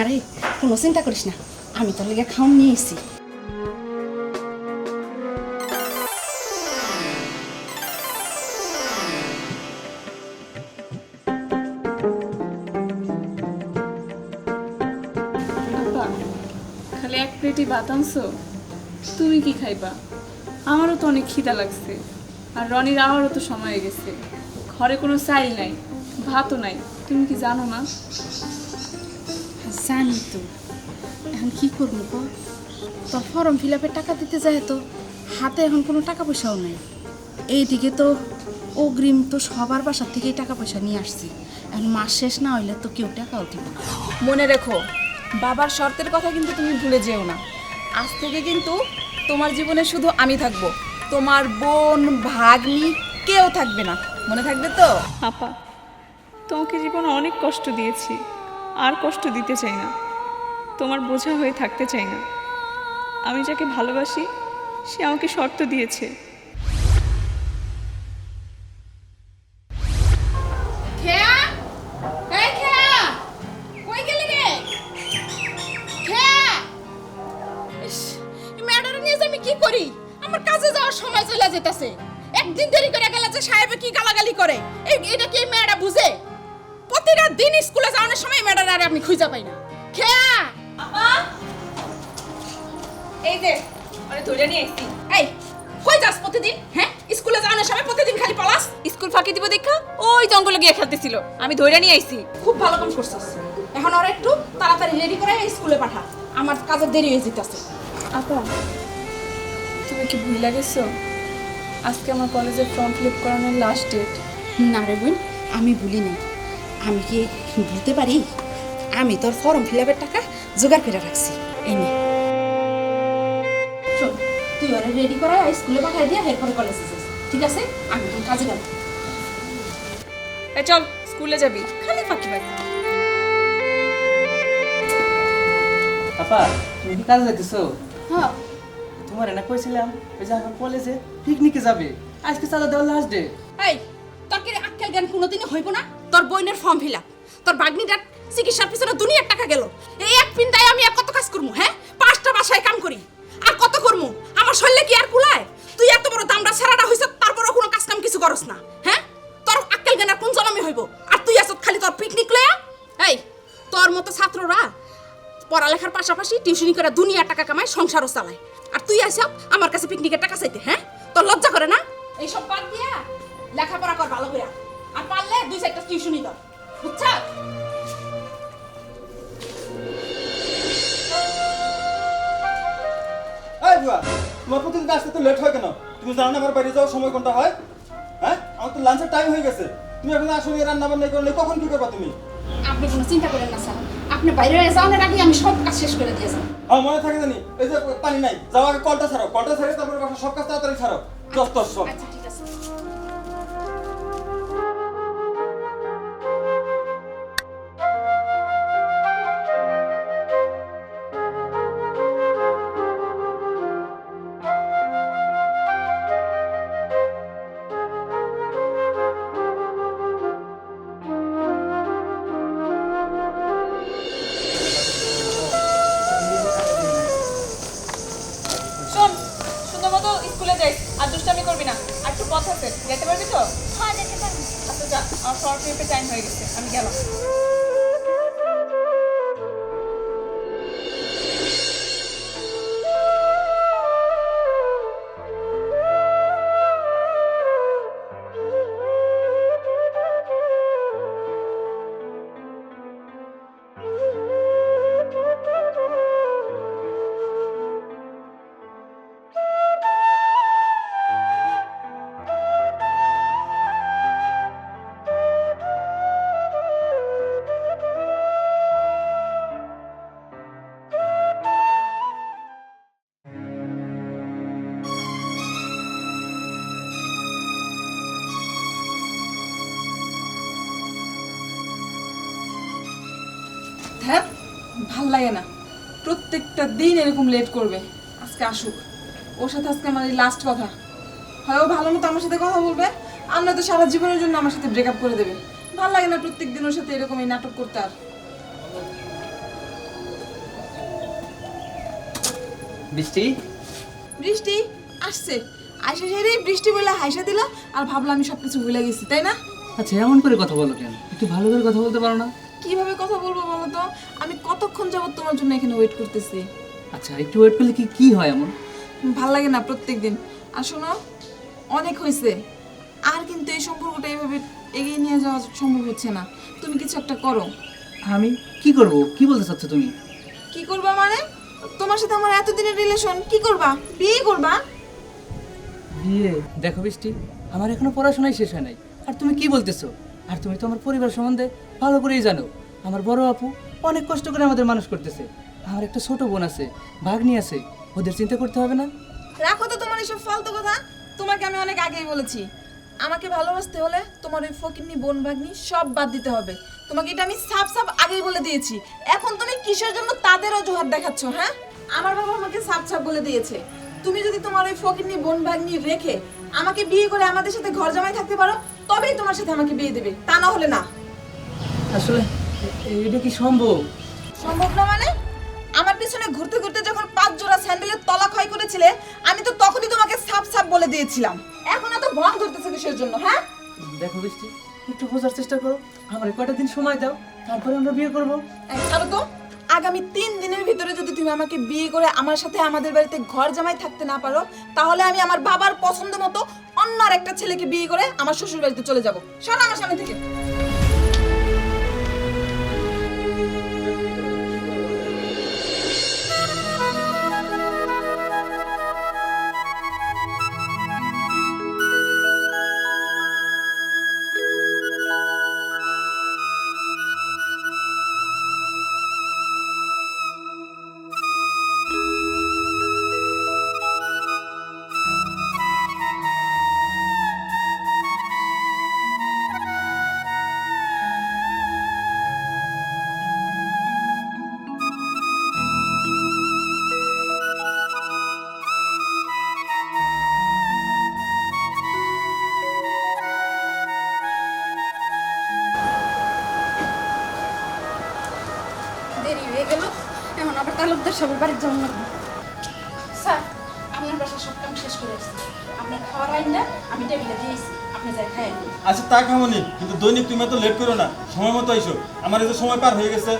আরে, কোনো চিন্তা করিস না। আমি তোর লেগে খাওন নিয়ে এসেছি খালি এক প্লেটই ভাত তুমি কি খাইবা? আমারও তো অনেক খিদা লাগছে। আর রনির আমারও তো সময় গেছে। ঘরে কোনো চাইল নাই, ভাতও নাই। তুমি কি জানো না? জানি তো এখন কি করব ক তোর ফর্ম ফিল আপের টাকা দিতে যায় তো হাতে এখন কোনো টাকা পয়সাও নাই। এইদিকে তো অগ্রিম তো সবার বাসার থেকেই টাকা পয়সা নিয়ে আসছি। এখন মাস শেষ না হইলে তো কেউ টাকাও দিব না। মনে রেখো বাবার শর্তের কথা কিন্তু তুমি ভুলে যেও না। আজ থেকে কিন্তু তোমার জীবনে শুধু আমি থাকব। তোমার বোন ভাগ্নি কেউ থাকবে না। মনে থাকবে তো? আপা তোমাকে জীবনে অনেক কষ্ট দিয়েছি। আর কষ্ট দিতে চাই না। তোমার বোঝা হয়ে থাকতে চাই না। আমি যাকে ভালোবাসি, সে আমাকে শর্ত দিয়েছে। গিয়ে খেলতেছিল। আমি ধরে নিয়ে আইছি। খুব ভালো কাম করছিস। এখন আর একটু তাড়াতাড়ি রেডি করে স্কুলে পাঠা। আমার কাজের দেরি হয়ে যেতেছে। আপা তুমি কি ভুলে গেছো? আজকে আমার কলেজের ফর্ম ফিল করানোর লাস্ট ডেট না রে বোন আমি ভুলি নাই। আমি কি ভুলতে পারি? আমি তোর ফর্ম ফিল আপের টাকা জোগাড় করে রাখছি। এই নে। চল তুই ওরা রেডি করে স্কুলে পাঠাই দিয়ে এরপরে কলেজে যাস। ঠিক আছে? আমি কাজে গেলাম এ চল স্কুলে যাবি। খালি ফাঁকি ফাঁকি আপা তুমি কি কাজে যাইতেছো? হ্যাঁ। তোমার কইছিলাম ওই যে এখন কলেজে পিকনিকে যাবে। আজকে চাঁদা দেওয়ার লাস্ট ডে এই তোর কি আক্কেল জ্ঞান কোনোদিনই হইব না? তোর বইনের ফর্ম ফিল আপ তোর বাগনিটার চিকিৎসার পিছনে দুনিয়ার টাকা গেল। এই এক পিন্দায় আমি আর কত কাজ করব হ্যাঁ? পাঁচটা বাসায় কাম করি। আর কত করব আমার শরীরে কি আর কুলায়? তুই এত বড় দামড়া ছেড়াটা হইছ তারপরও কোনো কাজ কাম কিছু করস না কোন জনমে হইব? আর তুই আসত খালি তোর পিকনিক লয়া এই, তোর মতো ছাত্ররা পড়ালেখার পাশাপাশি টিউশনি করে দুনিয়ার টাকা কামায়, সংসারও চালায়। আর তুই আসব আমার কাছে পিকনিকের টাকা চাইতে হ্যাঁ? তোর লজ্জা করে না? এইসব বাদ দিয়া লেখাপড়া কর ভালো করে আর পারলে দুই চারটা টিউশনি দাও বুঝছা? তোমার প্রতিদিন আসতে তো লেট হয় কেন? তুমি জানো না আমার বাড়ি যাওয়ার সময় কোনটা হয়? হ্যাঁ? আমার তো লাঞ্চের টাইম হয়ে গেছে। তুমি এখন আসলে রান্না বান্না করলে কখন কি করবা তুমি? আপনি কোনো চিন্তা করেন না স্যার। আপনি বাইরে যাওয়ার আগে আমি সব কাজ শেষ করে দিয়েছি আমার মনে থাকে জানি এই যে পানি নাই যাও আগে কলটা ছাড়ো কলটা ছেড়ে তারপরে সব কাজ তাড়াতাড়ি ছাড়ো। দশ দশ সব প্রত্যেকটা দিন এরকম লেট করবে। আজকে আসুক। ওর সাথে আজকে আমার এই লাস্ট কথা। হয় ও ভালো মতো আমার সাথে কথা বলবে আমরা তো সারা জীবনের জন্য আমার সাথে ব্রেকআপ করে দেবে। ভালো লাগে না প্রত্যেক দিন ওর সাথে এরকম এই নাটক করতে আর। বৃষ্টি? বৃষ্টি? আসছে। আইসা সেরে বৃষ্টি বলে হাইসা দিলা আর ভাবলাম আমি সব কিছু ভুলে গেছি তাই না? আচ্ছা এমন করে কথা বলো কেন? একটু ভালো করে কথা বলতে পারো না? কীভাবে কথা বলব বলো তো? আমি কতক্ষণ যাবত তোমার জন্য এখানে ওয়েট করতেছি? আচ্ছা একটু ওয়েট করলে কি কি হয় এমন? ভালো লাগে না প্রত্যেক দিন আর শোনো অনেক হয়েছে আর কিন্তু এই সম্পর্কটা এইভাবে এগিয়ে নিয়ে যাওয়া সম্ভব হচ্ছে না। তুমি কিছু একটা করো। আমি? কি করব? কি বলতে চাচ্ছ তুমি? কি করবা মানে? তোমার সাথে আমার এতদিনের রিলেশন কি করবা? বিয়ে করবা? বিয়ে? দেখো বৃষ্টি আমার এখনও পড়াশোনাই শেষ হয় নাই। আর তুমি কি বলতেছো? আর তুমি তো আমার পরিবার সম্বন্ধে ভালো করেই জানো। আমার বড় আপু অনেক কষ্ট করে আমাদের মানুষ করতেছে। আমার একটা ছোট বোন আছে, ভাগ্নি আছে, ওদের চিন্তা করতে হবে না। রাখো তো তোমার এসব ফালতু কথা। তোমাকে আমি অনেক আগেই বলেছি। আমাকে ভালোবাসতে হলে তোমার ওই ফকিন্নি, বোন, ভাগ্নি সব বাদ দিতে হবে। তোমাকে এটা আমি সাফ সাফ আগেই বলে দিয়েছি। এখন তুমি কিসের জন্য তাদের অজুহাত দেখাচ্ছ হ্যাঁ? আমার বাবা আমাকে সাফ সাফ বলে দিয়েছে। তুমি যদি তোমার ওই ফকিন্নি, বোন, ভাগ্নি রেখে আমাকে বিয়ে করে আমাদের সাথে ঘর জামাই থাকতে পারো তবেই তোমার সাথে আমাকে বিয়ে দেবে। তা না হলে না। আসলে এটা কি সম্ভব? সম্ভব না মানে? আমার পিছনে ঘুরতে ঘুরতে যখন পাঁচ জোড়া স্যান্ডেলের তলা ক্ষয় করেছিলে আমি তো তখনই তোমাকে সাপ সাপ বলে দিয়েছিলাম। এখন এত ভং ধরতেছে কিসের জন্য হ্যাঁ? দেখো বৃষ্টি একটু বোঝার চেষ্টা করো। আমার কয়টা দিন সময় দাও তারপরে আমরা বিয়ে করব। ছাড়ো তো। আগামী তিন দিনের ভিতরে যদি তুমি আমাকে বিয়ে করে আমার সাথে আমাদের বাড়িতে ঘর জামাই থাকতে না পারো, তাহলে আমি আমার বাবার পছন্দ মতো অন্য আর একটা ছেলেকে বিয়ে করে আমার শ্বশুর বাড়িতে চলে যাব। সর আমার সামনে থেকে। তালুকদার সবার বাড়ির জন্য। স্যার আপনার বাসা সব কাম শেষ করে এসেছি আপনার খাওয়ার আইন না আমি টেবিলে দিয়েছি আপনি যাই খাই আচ্ছা তা খামনি কিন্তু দৈনিক তুমি এত লেট করো না। সময় মতো আইসো। আমার এই সময় পার হয়ে গেছে।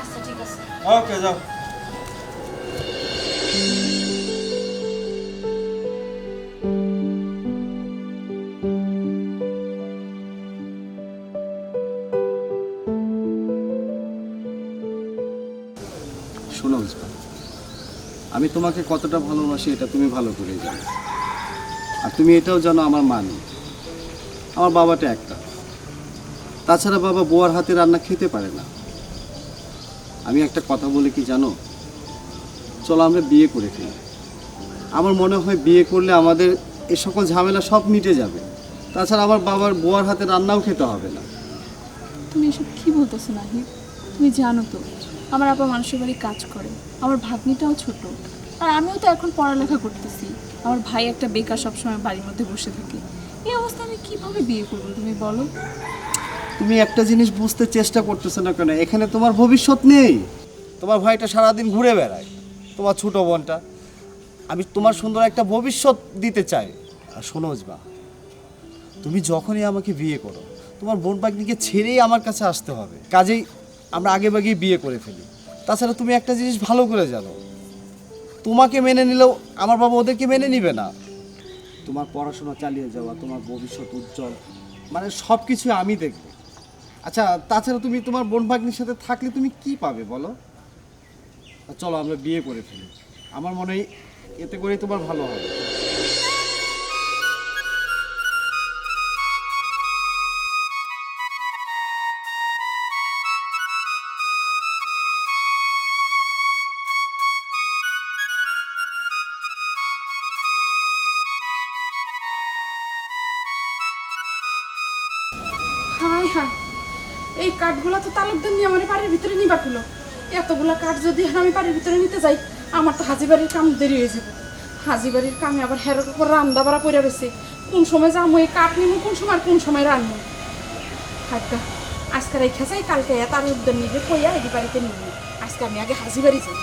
আচ্ছা ঠিক আছে। ওকে যাও। আমি তোমাকে কতটা ভালোবাসি এটা তুমি ভালো করে জানো। আর তুমি এটাও জানো আমার মা নেই। আমার বাবাটা একটা। তাছাড়া বাবা বোয়ার হাতে রান্না খেতে পারে না। আমি একটা কথা বলি কি জানো? চলো আমরা বিয়ে করে ফেলি। আমার মনে হয় বিয়ে করলে আমাদের এ সকল ঝামেলা সব মিটে যাবে। তাছাড়া আমার বাবার বোয়ার হাতে রান্নাও খেতে হবে না। তুমি এসব কি বলতেছো নাহি তুমি জানো তো। আমার আপা মানুষের বাড়ি কাজ করে, আমার ভাগ্নিটাও ছোট, আর আমিও তো এখন পড়ালেখা করতেছি। আমার ভাই একটা বেকার সবসময় বাড়ির মধ্যে বসে থাকে। এই অবস্থা আমি কীভাবে বিয়ে করব তুমি বলো? তুমি একটা জিনিস বুঝতে চেষ্টা করতেছো না কেন? এখানে তোমার ভবিষ্যৎ নেই। তোমার ভাইটা সারাদিন ঘুরে বেড়ায়, তোমার ছোট বোনটা। আমি তোমার সুন্দর একটা ভবিষ্যৎ দিতে চাই। আর শোনো বা তুমি যখনই আমাকে বিয়ে করো, তোমার বোন পাখিকে ছেড়েই আমার কাছে আসতে হবে। কাজেই আমরা আগে বাগেই বিয়ে করে ফেলি। তাছাড়া তুমি একটা জিনিস ভালো করে জানো। তোমাকে মেনে নিলেও আমার বাবা ওদেরকে মেনে নিবে না। তোমার পড়াশোনা চালিয়ে যাওয়া, তোমার ভবিষ্যৎ উজ্জ্বল মানে সব কিছু আমি দেখব। আচ্ছা তাছাড়া তুমি তোমার বোন ভাগ্নির সাথে থাকলে তুমি কি পাবে বলো? চলো আমরা বিয়ে করে ফেলি। আমার মনে হয় এতে করেই তোমার ভালো হবে। হাই এই কাঠগুলো তো তালুকদার নিয়ে আমার বাড়ির ভিতরে নিবা খুলো এতগুলা কাঠ যদি আমি বাড়ির ভিতরে নিতে যাই, আমার তো হাজি বাড়ির কাম দেরি হয়ে যাবে। হাজি বাড়ির কামে আবার হেরোর উপর রান্না বাড়া পড়ে রয়েছে। কোন সময় যাব এই কাঠ নিবো কোন সময় কোন সময় রান্না? হাইকা আজকে রেখে যাই, কালকে উদ্যোগ নিবে কইয়া এই বাড়িতে নিবো আজকে আমি আগে হাজি বাড়ি যাই।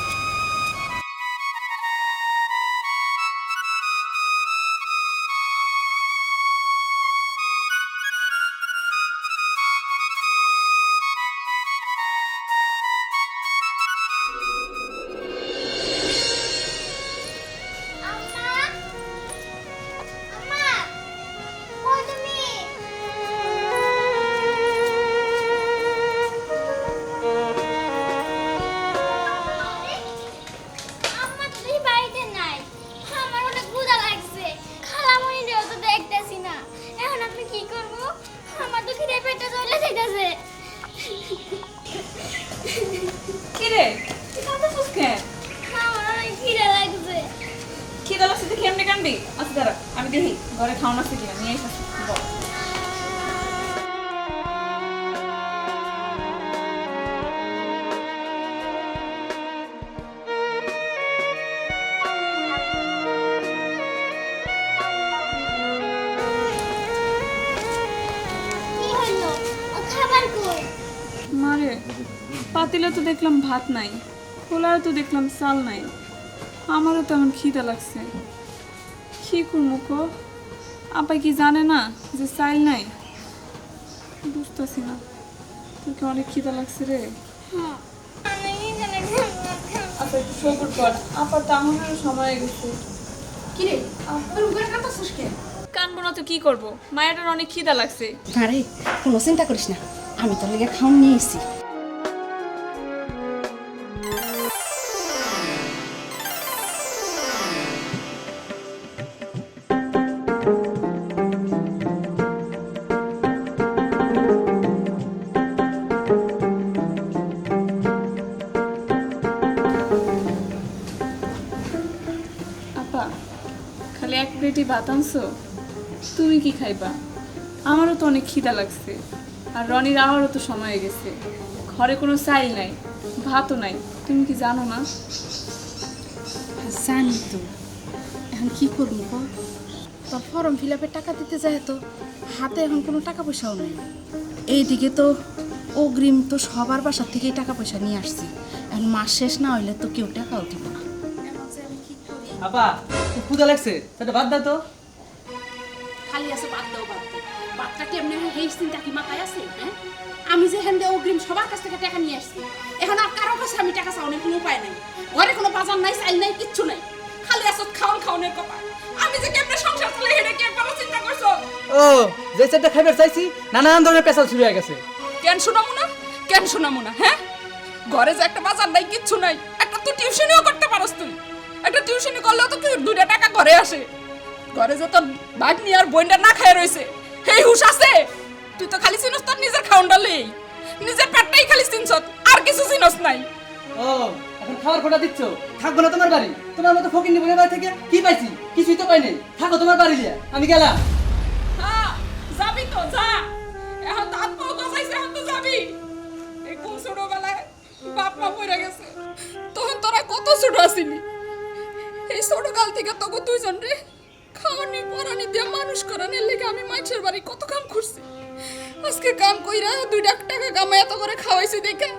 ঘরে খাওয়ানো আছে কিনা? নিয়ে এসেছি মারে পাতিলে তো দেখলাম ভাত নাই খোলায় তো দেখলাম চাল নাই। আমারও তেমন খিদে লাগছে। কি করব আপা কি জানে না যে চাইল নাই? বুঝতেছি না। তোকে অনেক খিদে লাগছে রে। আপা একটু সবুর কর আপার তাহলে সময় হয়ে গেছে। কি রে? আমার উপরে কে কানবো না তো কি করব? মায়ের অনেক খিদা লাগছে। আরে কোনো চিন্তা করিস না। আমি তোর লেগে খাওন নিয়ে এসেছি। আপা খালি এক প্লেটই ভাত তুমি কি খাইবা? আমারও তো অনেক খিদা লাগছে। আর রনির আওয়ারও তো সময় হয়ে গেছে। ঘরে কোনো চাইল নাই, ভাতও নাই। তুমি কি জানো না? জানি তো। এখন কি করব তোর ফর্ম ফিল আপের টাকা দিতে যায় তো। হাতে এখন কোনো টাকা পয়সাও নেই। এইদিকে তো অগ্রিম তো সবার বাসার থেকেই টাকা পয়সা নিয়ে আসছি। এখন মাস শেষ না হইলে তো কেউ টাকাও দিব না। আপা ক্ষুদা লাগছে। সেটা বাদ দাও তো। খালি আছে বাদ দাও বাদ দাও। বাদটা কি এমনি হেই চিন্তা কি মাথায় আছে হ্যাঁ? আমি যে হেন অগ্রিম সবার কাছ থেকে টাকা নিয়ে আসছি এখন আর কারও কাছে আমি টাকা চাওয়ানোর কোনো উপায় নাই। ঘরে কোনো বাজার নাই চাইল নাই কিচ্ছু নাই। খালি আছে খাওয়ান খাওয়ানোর কথা আমি যে কেমনে সংসার চলে হেঁটে কে বাবা চিন্তা করছ? ও যে চারটা খাইবার চাইছি নানান ধরনের পেশাল শুরু হয়ে গেছে। কেন শোনামো না কেন শোনামো না হ্যাঁ? ঘরে যে একটা বাজার নাই কিচ্ছু নাই একটা তো টিউশনিও করতে পারস তুই। একটা টিউশনি করলেও তো দুইটা টাকা ঘরে আসে। ঘরে যে তোর ভাগ্নি আর বোনটা না খায় রয়েছে হেই হুশ আছে? তুই তো খালি চিনস তোর নিজের খাউন্ডা লেই। নিজের পেটটাই খালি চিনস আর কিছু চিনস নাই। ও এখন খাবার খোটা দিচ্ছ? থাকব না তোমার বাড়ি। তোমার মতো ফকির নিবনের বাড়ি থেকে কি পাইছি? কিছুই তো পাই নাই। থাকো তোমার বাড়ি দিয়ে আমি গেলাম। হ্যাঁ যাবি তো যা। এখন তো আত্ম গজাইছে এখন তো যাবি। এই কোন ছোটবেলায় বাপ মা মরে গেছে। তখন তোরা কত ছোট আসিনি এই ছোট কাল থেকে তোকে দুইজন রে। খাওয়ানি পরানি দিয়ে মানুষ করানোর লেগে আমি মাইছের বাড়ি কত কাম করছি। আজকে কাম কইরা দুই লাখ টাকা কামাই এত করে খাওয়াইছি দেখে।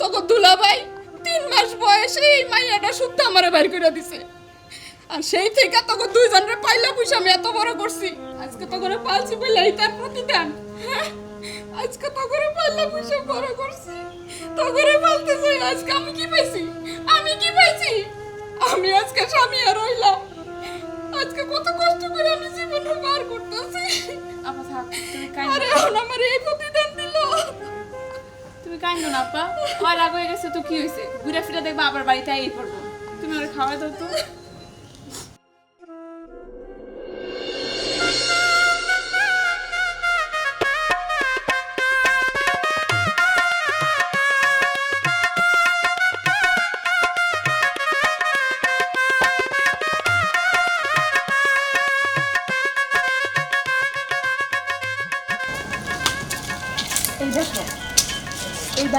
তোকে দুলা ভাই তিন মাস বয়সে এই মাইয়াটা শুদ্ধ আমারে বাইর করে দিছে। আর সেই থেকে তোকে দুইজন রে পাইলা পয়সা আমি এত বড় করছি। আজকে তো করে পালছি বলে এই তার প্রতিদান। হ্যাঁ? আজকে তো করে পাইলা পয়সা বড় করছি। তো করে পালতে আজকে আমি কি পাইছি? আমি কি পাইছি? আমি আজকে স্বামী আর রইলাম। আজকে কত কষ্ট করে আমি জীবন পার করতেছি। আপা থাক তুমি কাইন্দ আরে এখন আমার এই প্রতিদান দিল। তুমি কাইন্দ না আপা। রাগ হয়ে গেছে তো কি হয়েছে ঘুরে ফিরে দেখবা আবার বাড়িতে এই পড়ব। তুমি ওরা খাওয়া দাও তো।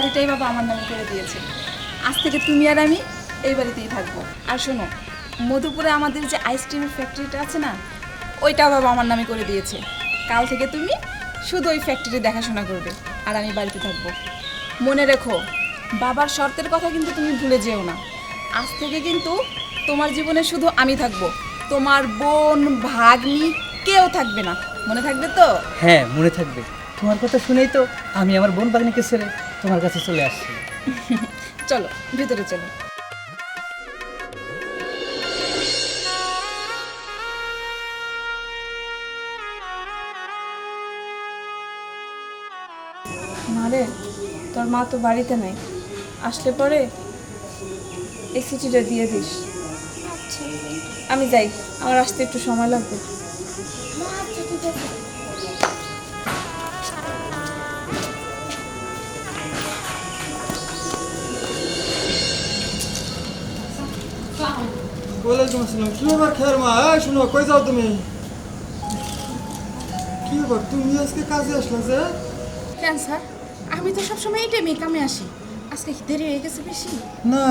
বাড়িটাই বাবা আমার নামে করে দিয়েছে। আজ থেকে তুমি আর আমি এই বাড়িতেই থাকব। আর শোনো, মধুপুরে আমাদের যে আইসক্রিমের ফ্যাক্টরিটা আছে না, ওইটাও বাবা আমার নামে করে দিয়েছে। কাল থেকে তুমি শুধু ওই ফ্যাক্টরি দেখাশোনা করবে আর আমি বাড়িতে থাকব। মনে রেখো, বাবার শর্তের কথা কিন্তু তুমি ভুলে যেও না। আজ থেকে কিন্তু তোমার জীবনে শুধু আমি থাকব। তোমার বোন, ভাগ্নি কেউ থাকবে না। মনে থাকবে তো? হ্যাঁ মনে থাকবে। তোমার কথা শুনেই তো আমি আমার বোন বাগনিকে ছেড়ে তোমার কাছে চলে আসছি। চলো ভিতরে চলো। মারে তোর মা তো বাড়িতে নাই। আসলে পরে এই চিঠিটা দিয়ে দিস। আমি যাই আমার আসতে একটু সময় লাগবে। ওয়ালাইকুম আসসালাম কি ব্যাপার খেয়ার মা? এই শোনো কই যাও তুমি? কি ব্যাপার? তুমি আজকে কাজে আসলা যে? কেন স্যার? আমি তো সবসময় এই টাইমে কামে আসি। আজকে কি দেরি হয়ে গেছে বেশি? না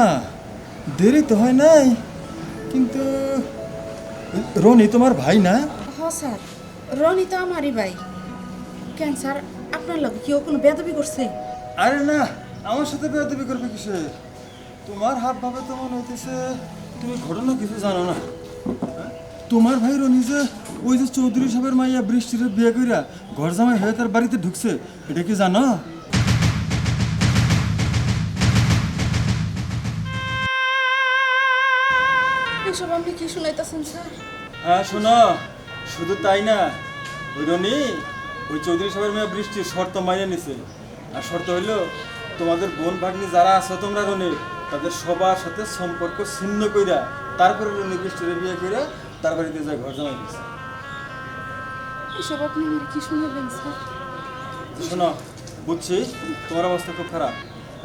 দেরি তো হয় নাই। কিন্তু রনি তোমার ভাই না? হ স্যার। রনি তো আমারই ভাই। কেন স্যার? আপনার লোক কেউ কোনো বেদবি করছে? আরে না আমার সাথে বেদবি করবে কিসে তোমার হাব ভাবে তো মনে হইতেছে তুমি ঘটনা কিছু জানো না? হ্যাঁ? তোমার ভাই রনি যে ওই যে চৌধুরী সাহেবের মাইয়া বৃষ্টির বিয়ে কইরা ঘর জামাই হয়ে তার বাড়িতে ঢুকছে এটা কি জানো? এসব আপনি কি শুনাইতেছেন স্যার? হ্যাঁ শোনো শুধু তাই না ওই রনি ওই চৌধুরী সাহেবের মেয়ে বৃষ্টির শর্ত মাইনে নিছে। আর শর্ত হইল তোমাদের বোন ভাগ্নি যারা আছো তোমরা রনি তাদের সবার সাথে সম্পর্ক ছিন্ন কইরা তারপরে রনি বৃষ্টির বিয়ে কইরা তার বাড়িতে যায় ঘর জামাই দিছে। এসব আপনি আমার কি শুনাইলেন স্যার? শোনো বুঝছি তোমার অবস্থা খুব খারাপ।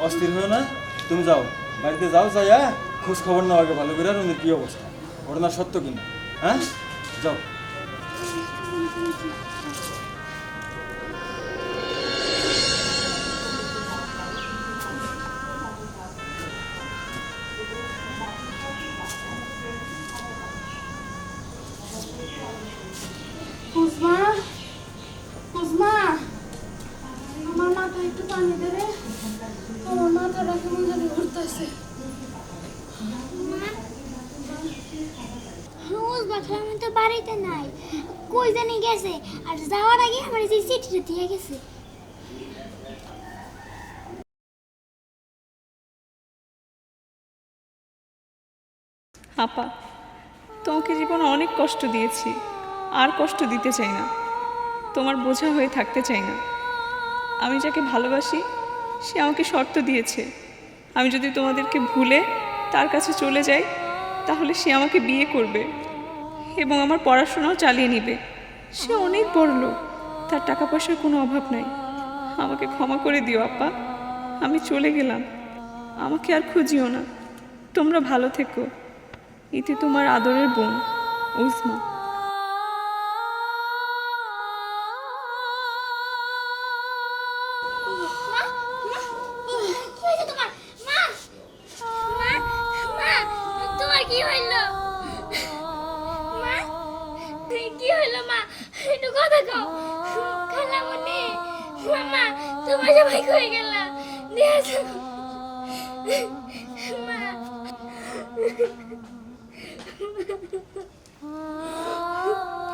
অস্থির হয়ে না তুমি যাও। বাড়িতে যাও যাইয়া খোঁজ খবর নাও আগে ভালো করে রনির কি অবস্থা? ঘটনা সত্য কিনা? হ্যাঁ? যাও। আমি তো বাড়িতে নাই। কই জানি গেছে। আর যাওয়ার আগে আমার যে চিঠিটা দিয়ে গেছে। আপা, তোমাকে জীবনে অনেক কষ্ট দিয়েছি। আর কষ্ট দিতে চাই না। তোমার বোঝা হয়ে থাকতে চাই না। আমি যাকে ভালোবাসি, সে আমাকে শর্ত দিয়েছে। আমি যদি তোমাদেরকে ভুলে তার কাছে চলে যাই, তাহলে সে আমাকে বিয়ে করবে। এবং আমার পড়াশোনাও চালিয়ে নিবে। সে অনেক বড় লোক, তার টাকা পয়সার কোনো অভাব নাই। আমাকে ক্ষমা করে দিও, আপা। আমি চলে গেলাম। আমাকে আর খুঁজিও না। তোমরা ভালো থেকো। এতে তোমার আদরের বোন উজমা মা